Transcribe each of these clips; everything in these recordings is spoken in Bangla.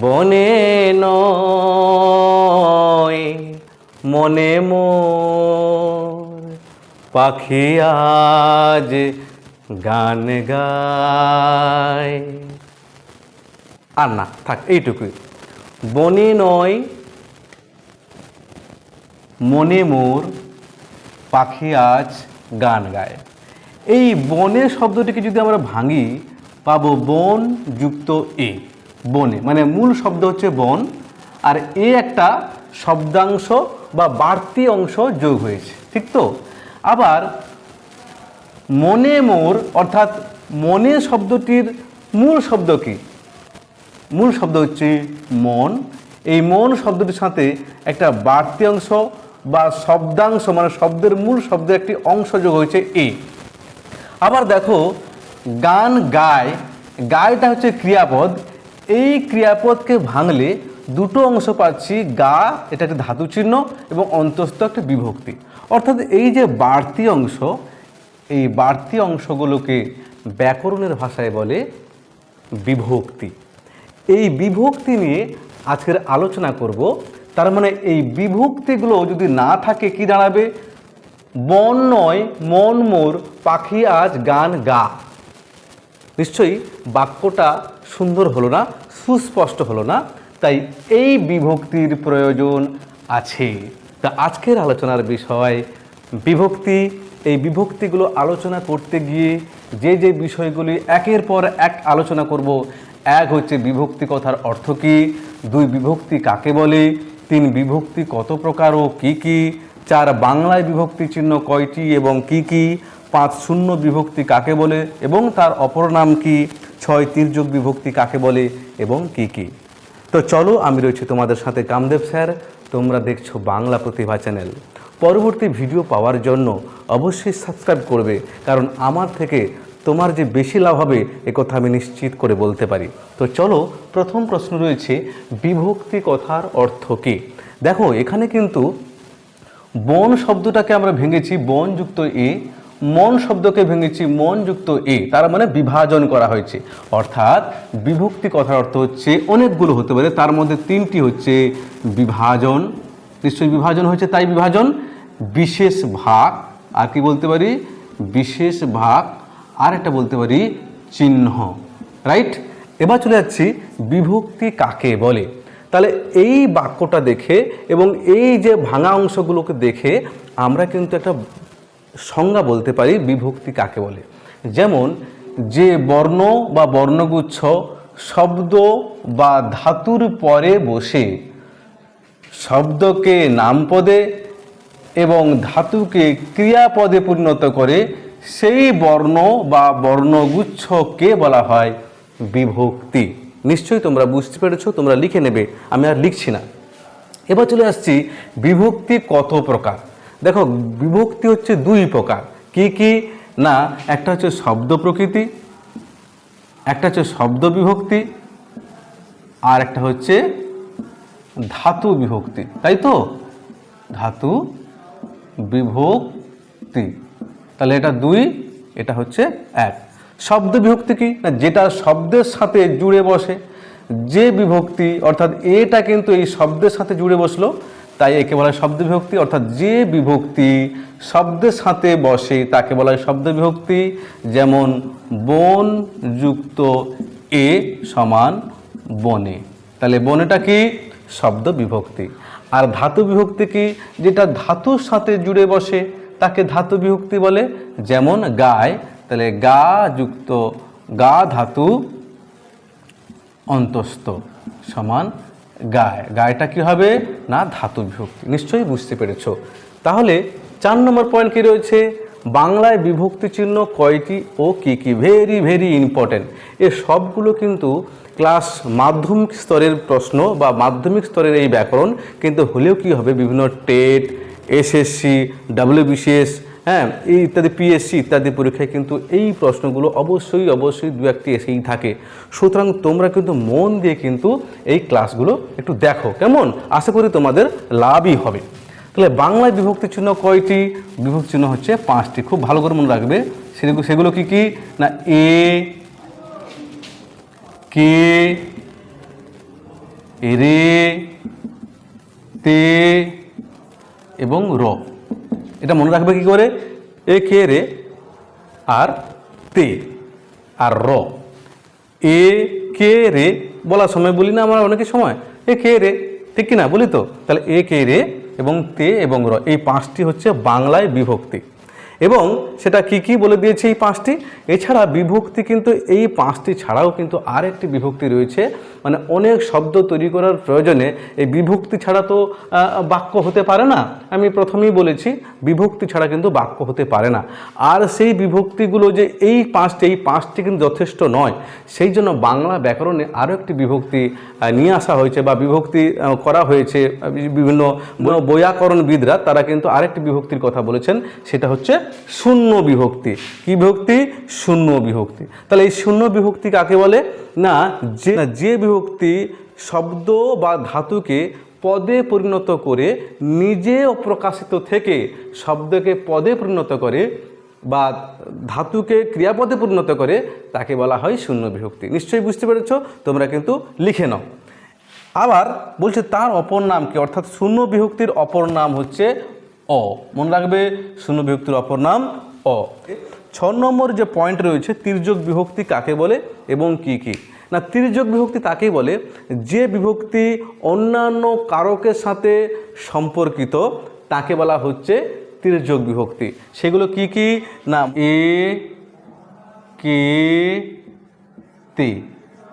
বনে নয়, মনে মোর পাখি আজ গান গায়। আর না থাক, এইটুকুই। বনে নয়, মনে মোর পাখি আজ গান গায়। এই বনে শব্দটিকে যদি আমরা ভাঙি, পাবো বন যুক্ত এ। বনে। মানে মূল শব্দ হচ্ছে বন, আর এ একটা শব্দাংশ বা বাড়তি অংশ যোগ হয়েছে, ঠিক তো? আবার মনে মোর, অর্থাৎ মনে শব্দটির মূল শব্দ কি? মূল শব্দ হচ্ছে মন। এই মন শব্দটির সাথে একটা বাড়তি অংশ বা শব্দাংশ মানে শব্দের মূল শব্দের একটি অংশ যোগ হয়েছে এ। আবার দেখো, গান গায়। গায়টা হচ্ছে ক্রিয়াপদ। এই ক্রিয়াপদকে ভাঙলে দুটো অংশ পাচ্ছি গা, এটা একটা ধাতু চিহ্ন, এবং অন্তস্থ একটা বিভক্তি। অর্থাৎ এই যে বাড়তি অংশ, এই বাড়তি অংশগুলোকে ব্যাকরণের ভাষায় বলে বিভক্তি। এই বিভক্তি নিয়ে আজকের আলোচনা করব। তার মানে এই বিভক্তিগুলো যদি না থাকে, কি দাঁড়াবে? বন নয়, মন মোর, পাখি আজ, গান গা। নিশ্চয়ই বাক্যটা সুন্দর হলো না, সুস্পষ্ট হলো না, তাই এই বিভক্তির প্রয়োজন আছে। তা আজকের আলোচনার বিষয়, বিভক্তি, এই বিভক্তিগুলো আলোচনা করতে গিয়ে যে যে বিষয়গুলি একের পর এক আলোচনা করব, এক হচ্ছে বিভক্তি কথার অর্থ কী, দুই বিভক্তি কাকে বলে, তিন বিভক্তি কত প্রকার ও কী কী, চার বাংলায় বিভক্তি চিহ্ন কয়টি এবং কি কি পাঁচ শূন্য বিভক্তি কাকে বলে এবং তার অপর নাম কি? ছয় তির্যক বিভক্তি কাকে বলে এবং কি কি? তো চলো আমি রয়েছি তোমাদের সাথে কামদেব স্যার, তোমরা দেখছ বাংলা প্রতিভা চ্যানেল। পরবর্তী ভিডিও পাওয়ার জন্য অবশ্যই সাবস্ক্রাইব করবে, কারণ আমার থেকে তোমার যে বেশি লাভ হবে কথা আমি নিশ্চিত করে বলতে পারি। তো চলো, প্রথম প্রশ্ন রয়েছে, বিভক্তি কথার অর্থ কী? দেখো, এখানে কিন্তু বন শব্দটাকে আমরা ভেঙেছি বন যুক্ত এ মন শব্দকে ভেঙেছি, মন যুক্ত এ, তার মানে বিভাজন করা হয়েছে। অর্থাৎ বিভক্তি কথার অর্থ হচ্ছে অনেকগুলো হতে পারে, তার মধ্যে তিনটি হচ্ছে বিভাজন। নিশ্চয়ই বিভাজন হয়েছে, তাই বিভাজন। বিশেষ ভাগ, আর কি বলতে পারি? বিশেষ ভাগ, আর একটা বলতে পারি চিহ্ন, রাইট? এবার চলে যাচ্ছি বিভক্তি কাকে বলে? তাহলে এই বাক্যটা দেখে এবং এই যে ভাঙা অংশগুলোকে দেখে আমরা কিন্তু একটা সংজ্ঞা বলতে পারি বিভক্তি কাকে বলে? যেমন, যে বর্ণ বা বর্ণগুচ্ছ শব্দ বা ধাতুর পরে বসে, শব্দকে নামপদে এবং ধাতুকে ক্রিয়াপদে পরিণত করে, সেই বর্ণ বা বর্ণগুচ্ছকে বলা হয় বিভক্তি। নিশ্চয়ই তোমরা বুঝতে পেরেছ, তোমরা লিখে নেবে, আমি আর লিখছি না। এবার চলে আসছি, বিভক্তি কত প্রকার? দেখো, বিভক্তি হচ্ছে দুই প্রকার। কি কি? না, একটা হচ্ছে শব্দ প্রকৃতি, একটা হচ্ছে শব্দ বিভক্তি, আর একটা হচ্ছে ধাতু বিভক্তি। তাই তো? ধাতু বিভক্তি। তাহলে এটা দুই, এটা হচ্ছে এক। শব্দ বিভক্তি কি? না, যেটা শব্দের সাথে জুড়ে বসে। যে বিভক্তি, অর্থাৎ এটা কিন্তু এই শব্দের সাথে জুড়ে বসল তাই একে বলা হয় শব্দ বিভক্তি অর্থাৎ যে বিভক্তি শব্দের সাথে বসে তাকে বলা হয় শব্দ বিভক্তি যেমন, বন যুক্ত এ সমান বনে। তাহলে বনেটা কি? শব্দ বিভক্তি আর ধাতু বিভক্তি কি? যেটা ধাতুর সাথে জুড়ে বসে, তাকে ধাতু বিভক্তি বলে। যেমন, গায়। তাহলে গা যুক্ত, গা ধাতু অন্তস্থ সমান গায়। গায়টা কি হবে? না, ধাতু বিভক্তি। নিশ্চয়ই বুঝতে পেরেছ। তাহলে চার নম্বর পয়েন্ট কী রয়েছে? বাংলায় বিভক্তি চিহ্ন কয়টি ও কী কী? ভেরি ভেরি ইম্পর্ট্যান্ট এ সবগুলো কিন্তু ক্লাস মাধ্যমিক স্তরের প্রশ্ন বা মাধ্যমিক স্তরের এই ব্যাকরণ, কিন্তু হলেও কি হবে? বিভিন্ন টেট এসএসসি ডাব্লিউবিসিএস হ্যাঁ এই ইত্যাদি পিএসসি ইত্যাদি পরীক্ষায় কিন্তু এই প্রশ্নগুলো অবশ্যই অবশ্যই দু একটি এসেই থাকে। সুতরাং তোমরা কিন্তু মন দিয়ে কিন্তু এই ক্লাসগুলো একটু দেখো। কেমন? আশা করি তোমাদের লাভই হবে। তাহলে বাংলায় বিভক্তি চিহ্ন কয়টি? বিভক্তি চিহ্ন হচ্ছে পাঁচটি। খুব ভালো করে মনে রাখবে। সেগুলো সেগুলো কি কি? না, এ, কে রে, তে এবং র। এটা মনে রাখবে কি করে? এ, কে, রে, আর, তে, আর, র। এ, কে, রে বলার সময় বলি না আমরা অনেকের সময়। এ, কে, রে, ঠিক কি না? বলি তো? তাহলে এ, কে, রে, এবং তে, এবং র, এই পাঁচটি হচ্ছে বাংলায় বিভক্তি। এবং সেটা কি কি বলে দিয়েছে এই পাঁচটি? এছাড়া বিভক্তি কিন্তু এই পাঁচটি ছাড়াও কিন্তু আর একটি বিভক্তি রয়েছে। মানে অনেক শব্দ তৈরি করার প্রয়োজনে এই বিভক্তি ছাড়া তো বাক্য হতে পারে না। আমি প্রথমেই বলেছি, বিভক্তি ছাড়া কিন্তু বাক্য হতে পারে না। আর সেই বিভক্তিগুলো যে এই পাঁচটি এই পাঁচটি কিন্তু যথেষ্ট নয়। সেই জন্য বাংলা ব্যাকরণে আরও একটি বিভক্তি নিয়ে আসা হয়েছে বা বিভক্তি করা হয়েছে। বিভিন্ন বৈয়াকরণবিদরা তারা কিন্তু আরেকটি বিভক্তির কথা বলেছেন। সেটা হচ্ছে শূন্য বিভক্তি। কি বিভক্তি? শূন্য বিভক্তি। তাহলে এই শূন্য বিভক্তি কাকে বলে? না, যে যে বিভক্তি শব্দ বা ধাতুকে পদে পরিণত করে নিজে অপ্রকাশিত থেকে শব্দকে পদে পরিণত করে বা ধাতুকে ক্রিয়াপদে পরিণত করে তাকে বলা হয় শূন্য বিভক্তি। নিশ্চয়ই বুঝতে পেরেছ? তোমরা কিন্তু লিখে নাও। আবার বলছে তার অপর নাম কি অর্থাৎ শূন্য বিভক্তির অপর নাম হচ্ছে অ। মনে রাখবে, শূন্য বিভক্তির অপর নাম অ। ছ নম্বর যে পয়েন্ট রয়েছে, তির্যক বিভক্তি কাকে বলে এবং কি কি? না, তির্যক বিভক্তি তাকেই বলে যে বিভক্তি অন্যান্য কারকের সাথে সম্পর্কিত, তাকে বলা হচ্ছে তির্যক বিভক্তি। সেগুলো কি কি? না, এ, কে, তে।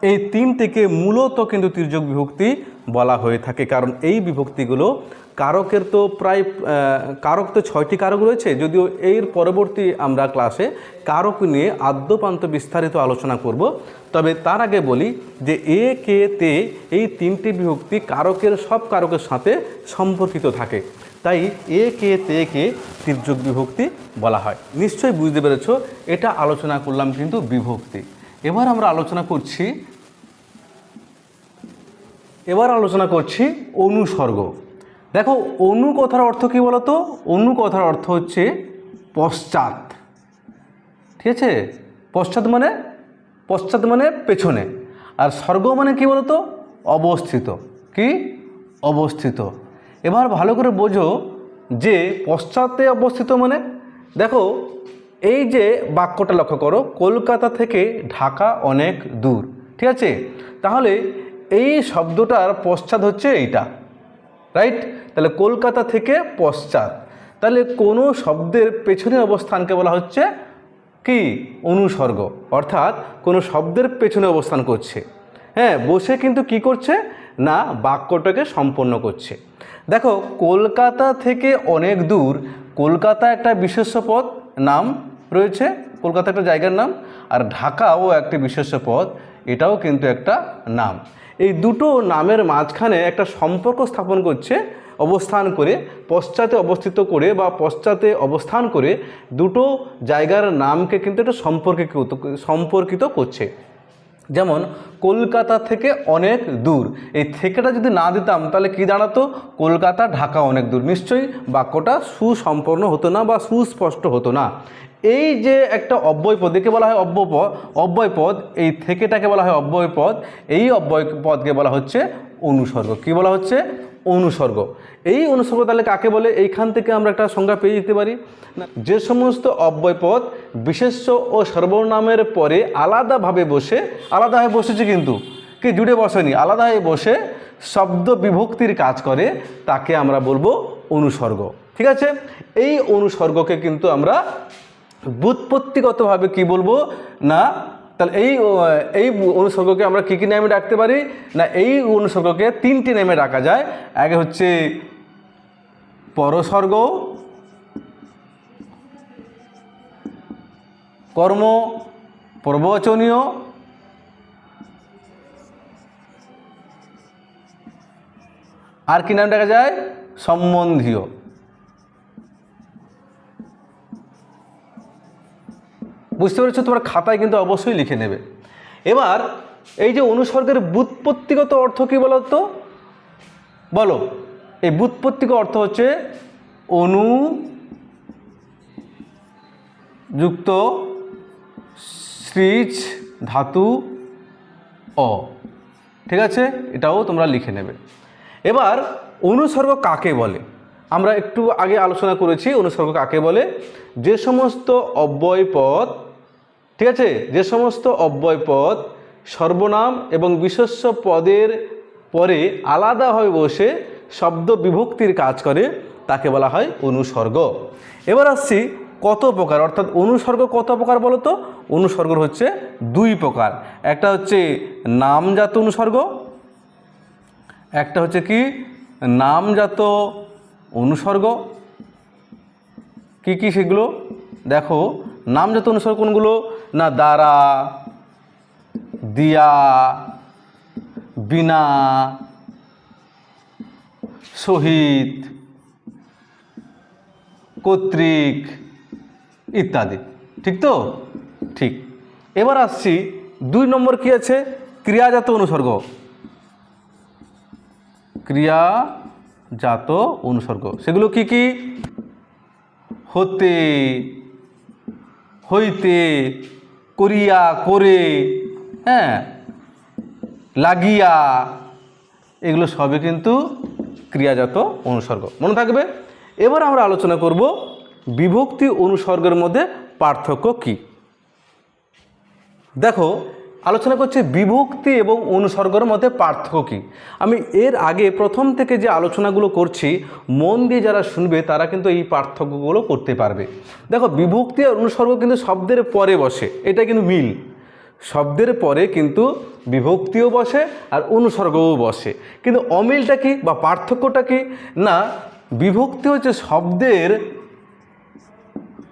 এই তিনটিকে মূলত কিন্তু তির্যক বিভক্তি বলা হয়ে থাকে, কারণ এই বিভক্তিগুলো কারকের তো প্রায় কারক তো ছয়টি কারক রয়েছে, যদিও এর পরবর্তী আমরা ক্লাসে কারক নিয়ে আদ্যপান্ত বিস্তারিত আলোচনা করব। তবে তার আগে বলি যে এ, কে, তে এই তিনটি বিভক্তি কারকের, সব কারকের সাথে সম্পর্কিত থাকে। তাই এ, কে, তে কে তির্যক বিভক্তি বলা হয়। নিশ্চয়ই বুঝতে পেরেছ, এটা আলোচনা করলাম কিন্তু বিভক্তি। এবার আমরা আলোচনা করছি, এবার আলোচনা করছি অনুসর্গ। দেখো অনু কথার অর্থ কী বলতো? অনু কথার অর্থ হচ্ছে পশ্চাৎ। ঠিক আছে? পশ্চাৎ মানে পশ্চাৎ মানে পেছনে। আর স্বর্গ মানে কি বলতো? অবস্থিত। কি? অবস্থিত। এবার ভালো করে বোঝো যে পশ্চাতে অবস্থিত মানে দেখো, এই যে বাক্যটা লক্ষ্য করো, কলকাতা থেকে ঢাকা অনেক দূর। ঠিক আছে? তাহলে এই শব্দটার পশ্চাৎ হচ্ছে এইটা। রাইট তাহলে কলকাতা থেকে পশ্চাৎ। তাহলে কোনো শব্দের পেছনের অবস্থানকে বলা হচ্ছে কি? অনুসর্গ। অর্থাৎ কোনো শব্দের পেছনে অবস্থান করছে। হ্যাঁ বসে কিন্তু কি করছে? না, বাক্যটাকে সম্পন্ন করছে। দেখো, কলকাতা থেকে অনেক দূর, কলকাতা একটা বিশেষ্য পদ নাম রয়েছে, কলকাতা একটা জায়গার নাম, আর ঢাকাও একটি বিশেষ্য পদ এটাও কিন্তু একটা নাম। এই দুটো নামের মাঝখানে একটা সম্পর্ক স্থাপন করছে, অবস্থান করে, পশ্চাতে অবস্থিত করে বা পশ্চাতে অবস্থান করে দুটো জায়গার নামকে কিন্তু একটা সম্পর্কে সম্পর্কিত করছে। যেমন, কলকাতা থেকে অনেক দূর। এই থেকেটা যদি না দিতাম, তাহলে কি দাঁড়াতো? কলকাতা, ঢাকা অনেক দূর। নিশ্চয়ই বাক্যটা সুসম্পন্ন হতো না বা সুস্পষ্ট হতো না। এই যে একটা অব্যয় পদ, একে বলা হয় অব্যয় পদ অব্যয় পদ, এই থেকেটাকে বলা হয় অব্যয় পদ, এই অব্যয় পদকে বলা হচ্ছে অনুসর্গ। কি বলা হচ্ছে? অনুসর্গ। এই অনুসর্গ তাহলে কাকে বলে? এইখান থেকে আমরা একটা সংজ্ঞা পেয়ে যেতে পারি। যে সমস্ত অব্যয় পদ বিশেষ্য ও সর্বনামের পরে আলাদাভাবে বসে, আলাদা হয়ে বসেছে কিন্তু। কে? জুড়ে বসেনি। আলাদা হয়ে বসে শব্দ বিভক্তির কাজ করে, তাকে আমরা বলব অনুসর্গ। ঠিক আছে? এই অনুসর্গকে কিন্তু আমরা বুৎপত্তিগতভাবে কি বলব? না, তাহলে এই এই অনুসর্গকে আমরা কী কী নামে ডাকতে পারি? না, এই অনুসর্গকে তিনটি নামে ডাকা যায়। আগে হচ্ছে পরসর্গ, কর্ম, প্রবচনীয়, আর কি নাম ডাকা যায়? সম্বন্ধীয়। বুঝতে পেরেছ? তোমার খাতায় কিন্তু অবশ্যই লিখে নেবে। এবার এই যে অনুসর্গের বুৎপত্তিগত অর্থ কী বলো তো বলো, এই বুৎপত্তিক অর্থ হচ্ছে অনু যুক্ত সৃজ ধাতু অ। ঠিক আছে? এটাও তোমরা লিখে নেবে। এবার অনুসর্গ কাকে বলে? আমরা একটু আগে আলোচনা করেছি, অনুসর্গ কাকে বলে? যে সমস্ত অব্যয় পদ ঠিক আছে? যে সমস্ত অব্যয় পদ সর্বনাম এবং বিশেষ্য পদের পরে আলাদাভাবে বসে শব্দ বিভক্তির কাজ করে, তাকে বলা হয় অনুসর্গ। এবার আসছি কত প্রকার? অর্থাৎ অনুসর্গ কত প্রকার বলো তো? অনুসর্গ হচ্ছে দুই প্রকার। একটা হচ্ছে নামজাত অনুসর্গ, একটা হচ্ছে কি? নামজাত অনুসর্গ। কি কি সেগুলো? দেখো, নামজাত অনুসর্গ কোনগুলো? না দ্বারা দিয়া, বিনা সহিত কর্তৃক ইত্যাদি। ঠিক তো? ঠিক। এবার আসছি, দুই নম্বর কি আছে? ক্রিয়াজাত অনুসর্গ। ক্রিয়াজাত অনুসর্গ। সেগুলো কি কি? হতে, হইতে করিয়া, করে হ্যাঁ লাগিয়া, এগুলো সবই কিন্তু ক্রিয়াজাত অনুসর্গ। মনে থাকবে? এবার আমরা আলোচনা করব বিভক্তি অনুসর্গের মধ্যে পার্থক্য কি। দেখো আলোচনা করছে বিভক্তি এবং অনুসর্গের মধ্যে পার্থক্য কী। আমি এর আগে প্রথম থেকে যে আলোচনাগুলো করছি, মন দিয়ে যারা শুনবে তারা কিন্তু এই পার্থক্যগুলো করতে পারবে। দেখো, বিভক্তি আর অনুসর্গ কিন্তু শব্দের পরে বসে, এটা কিন্তু মিল। শব্দের পরে কিন্তু বিভক্তিও বসে আর অনুসর্গও বসে। কিন্তু অমিলটা কি বা পার্থক্যটা কি? না, বিভক্তি হচ্ছে শব্দের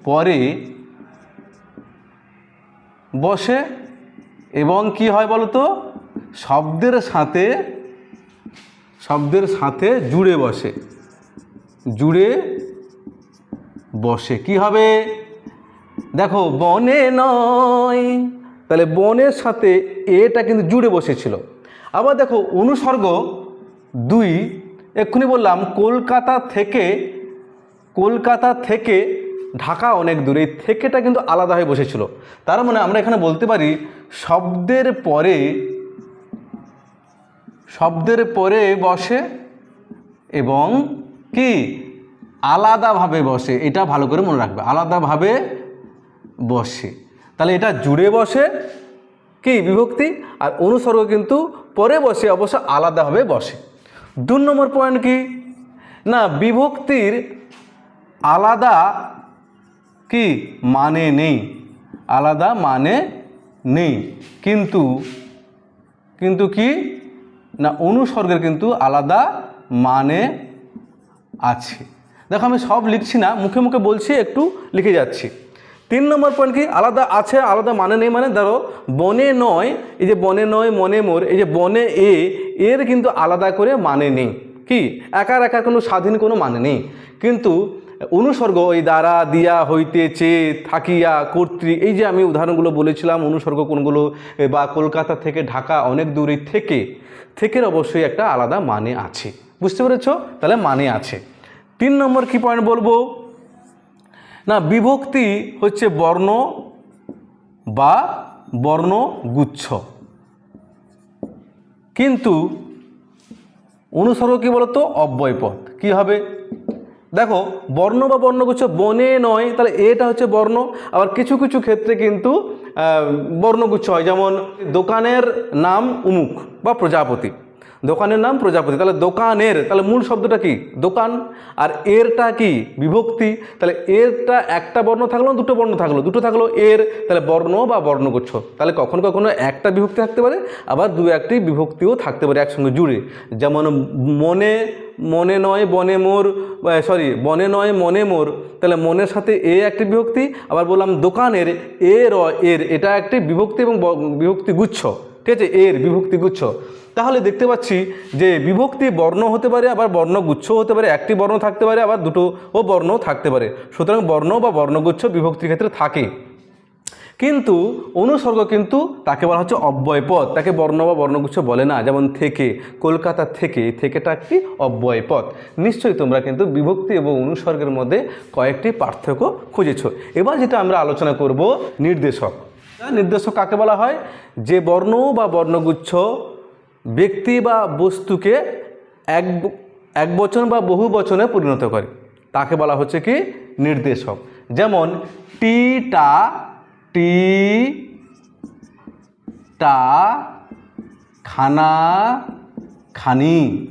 পরে বসে এবং কি হয় বলতো? শব্দের সাথে শব্দের সাথে জুড়ে বসে। জুড়ে বসে। কি হবে? দেখো, বনে নয়। তাহলে বনের সাথে এটা কিন্তু জুড়ে বসেছিল। আবার দেখো, অনুসর্গ দুই। এক্ষুনি বললাম, কলকাতা থেকে কলকাতা থেকে ঢাকা অনেক দূরে থেকেটা কিন্তু আলাদা হয়ে বসেছিল। তার মানে আমরা এখানে বলতে পারি, শব্দের পরে শব্দের পরে বসে এবং কি? আলাদাভাবে বসে, এটা ভালো করে মনে রাখবে, আলাদাভাবে বসে। তাহলে এটা জুড়ে বসে, কি বিভক্তি? আর অনুসর্গ কিন্তু পরে বসে, অবশ্য আলাদাভাবে বসে। দু নম্বর পয়েন্ট কি? না, বিভক্তির আলাদা কি? মানে নেই। আলাদা মানে নেই। কিন্তু কিন্তু কি? না, অনুসর্গের কিন্তু আলাদা মানে আছে। দেখো, আমি সব লিখছি না, মুখে মুখে বলছি, একটু লিখে যাচ্ছি। তিন নম্বর পয়েন্ট কি? আলাদা আছে, আলাদা মানে নেই মানে ধরো, বনে নয়, এই যে বনে নয়, মনে মোর, এই যে বনে এ, এর কিন্তু আলাদা করে মানে নেই। কি? একার একার কোনো স্বাধীন কোনো মানে নেই। কিন্তু অনুসর্গ ওই দ্বারা দিয়া হইতে চে থাকিয়া কর্তৃ, এই যে আমি উদাহরণগুলো বলেছিলাম, অনুসর্গ কোনগুলো বা কলকাতা থেকে ঢাকা অনেক দূরে থেকে থেকের অবশ্যই একটা আলাদা মানে আছে। বুঝতে পেরেছ? তাহলে মানে আছে। তিন নম্বর কি পয়েন্ট বলব? না, বিভক্তি হচ্ছে বর্ণ বা বর্ণগুচ্ছ। কিন্তু অনুসর্গ কী বলতো? অব্যয় পদ কী হবে? দেখো, বর্ণ বা বর্ণগুচ্ছ বনে নয়, তাহলে এটা হচ্ছে বর্ণ। আবার কিছু কিছু ক্ষেত্রে কিন্তু বর্ণগুচ্ছ হয়, যেমন দোকানের নাম উমুক বা প্রজাপতি। দোকানের নাম প্রজাপতি। তাহলে দোকানের, তাহলে মূল শব্দটা কি? দোকান। আর এরটা কি? বিভক্তি। তাহলে এরটা একটা বর্ণ থাকল, দুটো বর্ণ থাকল। দুটো থাকল এর, তাহলে বর্ণ বা বর্ণগুচ্ছ। তাহলে কখনো কখনো একটা বিভক্তি থাকতে পারে, আবার দু একটি বিভক্তিও থাকতে পারে একসঙ্গে জুড়ে। যেমন মনে মনে নয়, বনে মোর সরি, বনে নয়, মনে মোর। তাহলে মনের সাথে এ একটি বিভক্তি, আবার বললাম দোকানের, এ র, এর। এটা একটি বিভক্তি এবং বিভক্তি গুচ্ছ ঠিক আছে এর বিভক্তি গুচ্ছ? তাহলে দেখতে পাচ্ছি যে বিভক্তি বর্ণ হতে পারে, আবার বর্ণগুচ্ছ হতে পারে, একটি বর্ণ থাকতে পারে, আবার দুটো ও বর্ণ থাকতে পারে। সুতরাং বর্ণ বা বর্ণগুচ্ছ বিভক্তির ক্ষেত্রে থাকে। কিন্তু অনুসর্গ কিন্তু তাকে বলা হচ্ছে অব্যয় পদ তাকে বর্ণ বা বর্ণগুচ্ছ বলে না। যেমন থেকে, কলকাতা থেকে, থেকেটা একটি অব্যয় পদ নিশ্চয়ই তোমরা কিন্তু বিভক্তি এবং অনুসর্গের মধ্যে কয়েকটি পার্থক্য খুঁজেছ। এবার যেটা আমরা আলোচনা করব নির্দেশক। নির্দেশক কাকে বলা হয়? যে বর্ণ বা বর্ণগুচ্ছ ব্যক্তি বা বস্তুকে এক এক বচন বা বহু বচনে পরিণত করে। তাকে বলা হচ্ছে কি? নির্দেশক। যেমন, টি টা টি টা খানা খানি।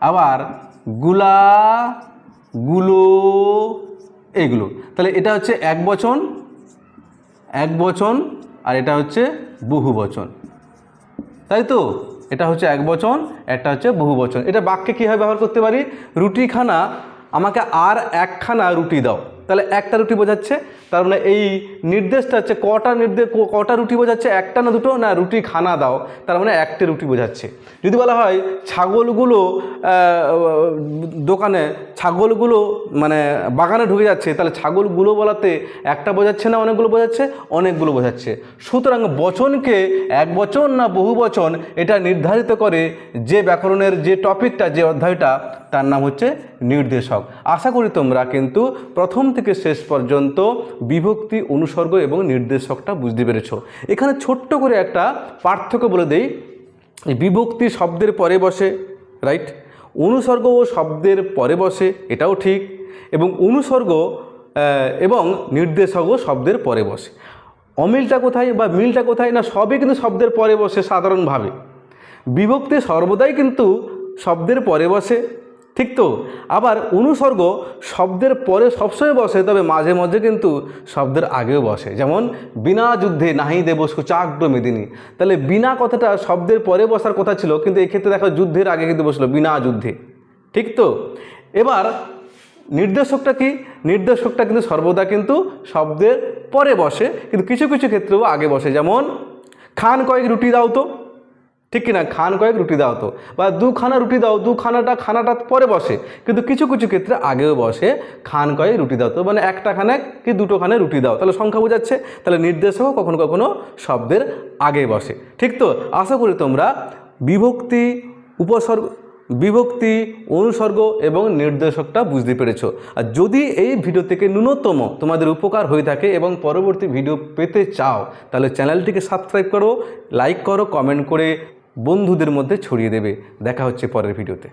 আবারগুলা, গুলো, এগুলো। তাহলে এটা হচ্ছে এক বচন এক বচন আর এটা হচ্ছে বহু বচন তাই তো? এটা হচ্ছে এক বচন, একটা হচ্ছে বহু বচন এটা বাক্যে কীভাবে ব্যবহার করতে পারি? রুটিখানা, আমাকে আর একখানা রুটি দাও। তাহলে একটা রুটি বোঝাচ্ছে। তার মানে এই নির্দেশটা হচ্ছে কটা নির্দেশ কটা রুটি বোঝাচ্ছে? একটা না দুটো? না, রুটি খানা দাও। তার মানে একটা রুটি বোঝাচ্ছে। যদি বলা হয় ছাগলগুলো দোকানে ছাগলগুলো মানে বাগানে ঢুকে যাচ্ছে, তাহলে ছাগলগুলো বলাতে একটা বোঝাচ্ছে না অনেকগুলো বোঝাচ্ছে? অনেকগুলো বোঝাচ্ছে। সুতরাং বচনকে এক বচন না বহু বচন, এটা নির্ধারিত করে যে ব্যাকরণের যে টপিকটা, যে অধ্যায়টা, তার নাম হচ্ছে নির্দেশক। আশা করি তোমরা কিন্তু প্রথম থেকে শেষ পর্যন্ত বিভক্তি, অনুসর্গ এবং নির্দেশকটা বুঝতে পেরেছ। এখানে ছোট্ট করে একটা পার্থক্য বলে দেই। বিভক্তি শব্দের পরে বসে রাইট অনুসর্গ ও শব্দের পরে বসে, এটাও ঠিক। এবং অনুসর্গ এবং নির্দেশকও শব্দের পরে বসে। অমিলটা কোথায় বা মিলটা কোথায় না সবই কিন্তু শব্দের পরে বসে সাধারণভাবে। বিভক্তি সর্বদাই কিন্তু শব্দের পরে বসে। ঠিক তো? আবার অনুসর্গ শব্দের পরে সবসময় বসে, তবে মাঝে মাঝে কিন্তু শব্দের আগেও বসে। যেমন, বিনা যুদ্ধে নাহি দেব সুচাগ্র মেদিনী। তাহলে বিনা কথাটা শব্দের পরে বসার কথা ছিল, কিন্তু এক্ষেত্রে দেখো যুদ্ধের আগে কিন্তু বসল, বিনা যুদ্ধে। ঠিক তো? এবার নির্দেশকটা কি? নির্দেশকটা কিন্তু সর্বদা কিন্তু শব্দের পরে বসে, কিন্তু কিছু কিছু ক্ষেত্রেও আগে বসে। যেমন, খান কয়েক রুটি দাও তো। ঠিক কিনা? খান কয়েক রুটি দাও তো। বা দুখানা রুটি দাও দুখানাটা খানাটা পরে বসে। কিন্তু কিছু কিছু ক্ষেত্রে আগেও বসে খান কয়েক রুটি দাও তো। মানে একটা খানে কি দুটো খানে রুটি দাও। তাহলে সংখ্যা বোঝাচ্ছে। তাহলে নির্দেশকও কখনো কখনো শব্দের আগে বসে। ঠিক তো? আশা করি তোমরা বিভক্তি, উপসর্গ, বিভক্তি, অনুসর্গ এবং নির্দেশকটা বুঝতে পেরেছ। আর যদি এই ভিডিও থেকে ন্যূনতম তোমাদের উপকার হয়ে থাকে এবং পরবর্তী ভিডিও পেতে চাও, তাহলে চ্যানেলটিকে সাবস্ক্রাইব করো, লাইক করো, কমেন্ট করে বন্ধুদের মধ্যে ছড়িয়ে দেবে। দেখা হচ্ছে পরের ভিডিওতে।